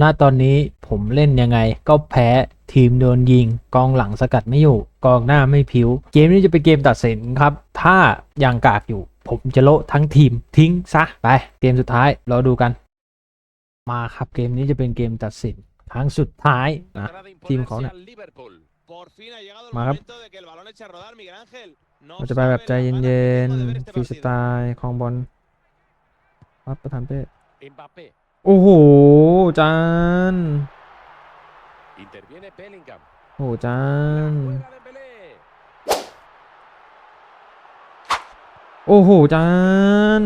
ณตอนนี้ผมเล่นยังไงก็แพ้ทีมโดนยิง กองหลังสกัดไม่อยู่ กองหน้าไม่ผิวเกมนี้จะเป็นเกมตัดสินครับ ถ้ายังกากอยู่ ผมจะโละทั้งทีมทิ้งซะไปเกมสุดท้ายรอดูกัน มาครับเกมนี้จะเป็นเกมตัดสินครั้งสุดท้ายนะทีมเขาเนี่ย Por fin ha llegado el มาครับ momento de que el balón eche a rodar Miguel Ángel. No เราจะไปแบบใจ sabe la gana เย็น que tiempo de ver ๆ este ฟรีสไต partido. ล์คลองบอลรับประธานเป้ Mbappé. โอ้โหจาน Interviene Bellingham. โอ้โหจาน Juega Dembélé. โอ้โหจาน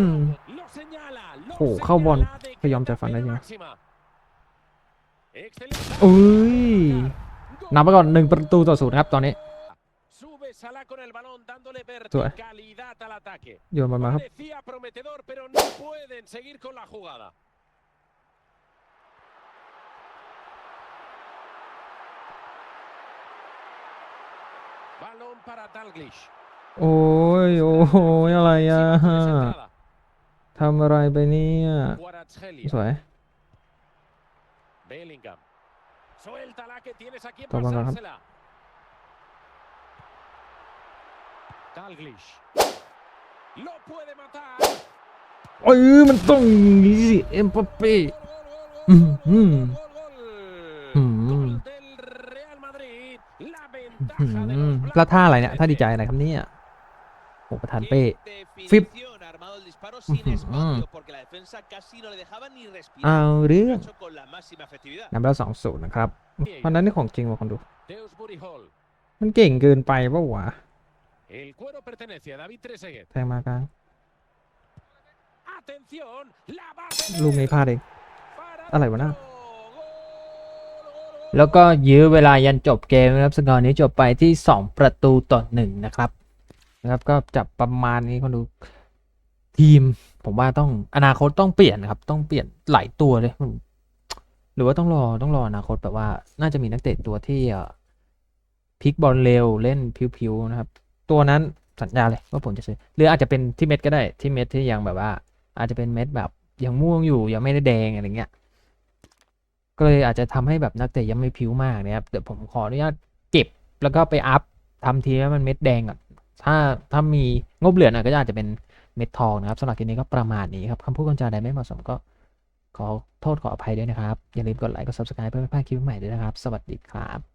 Lo señala. Lo โอ้โหเข้าบอล señala. พยายามจะฟันได้ยัง Máxima. Excelente. อุ้ยนำไปก่อนหนึ่งประตูต่อศูนย์ครับตอนนี้ Sube Salah con el balón dándole Sube. verticalidad al ataque. โยนบอลมาครับ โอ้ยโอ้โหอะไรอะ Situación centrada. ทำอะไรไปเนี่ย Kvaratskhelia. สวย Bellingham. Suéltala que tienes aquí en Toma, Graham. pasársela. Dalglish. Lo puede matar. เอ้ยมันต้องอย่างนี้สิเอ็มบัปเป้ Gol, gol, gol, Mm, gol, mm. อื ventaja de ม los แล้วท่าอะไร blancos เนี่ยท่าดีใจอะไรครับเนี่ยโอ้ประธานเป้ Qué Flip. definición, ha armado el disparo sin Ujú. espacio porque la defensa casi no le dejaba ni เอา respirar. เรื่อ Lo ง ha hecho con la máxima efectividad. นำแล้วสองศูนย์นะครับวันนั้นนี่ของจริงว่ะคนดู Dewsbury Hall. มันเก่งเกินไปปะวะ El cuero pertenece a David Trezeguet. แทงมากลาง Atención. La va a ลูกนี้พลาดเอง para อะไรวะน่ะ Gol, gol, แล้วก็ยื้อเวลายันจบเกมนะครับสกอร์นี้จบไปที่ 2 ประตูต่อหนึ่งนะครับนะครับก็จับประมาณนี้คนดูทีม ผมว่าต้องอนาคตต้องเปลี่ยนครับ ต้องเปลี่ยนหลายตัวเลยหรือว่าต้องรอต้องรออนาคตแบบว่า น่าจะมีนักเตะตัวที่พลิกบอลเร็วเล่นพิวๆนะครับ ตัวนั้นสัญญาเลยว่าผมจะซื้อหรืออาจจะเป็นที่เม็ดก็ได้ที่เม็ดที่ยังแบบว่า อาจจะเป็นเม็ดแบบยังม่วงอยู่ยังไม่ได้แดงอะไรเงี้ย ก็เลยอาจจะทำให้แบบนักเตะยังไม่ผิวมากนะครับเดี๋ยวผมขออนุญาตเก็บแล้วก็ไปอัพทำทีให้มันเม็ดแดงก่อนถ้าถ้ามีงบเหลือหน่อยก็อาจจะเป็นเม็ดทองนะครับสำหรับคลิปนี้ก็ประมาณนี้ครับคำพูดคำจาใดไม่เหมาะสมก็ขอโทษขออภัยด้วยนะครับ อย่าลืมกดไลค์กด subscribe เพื่อไม่พลาดคลิปใหม่ด้วยนะครับ สวัสดีครับ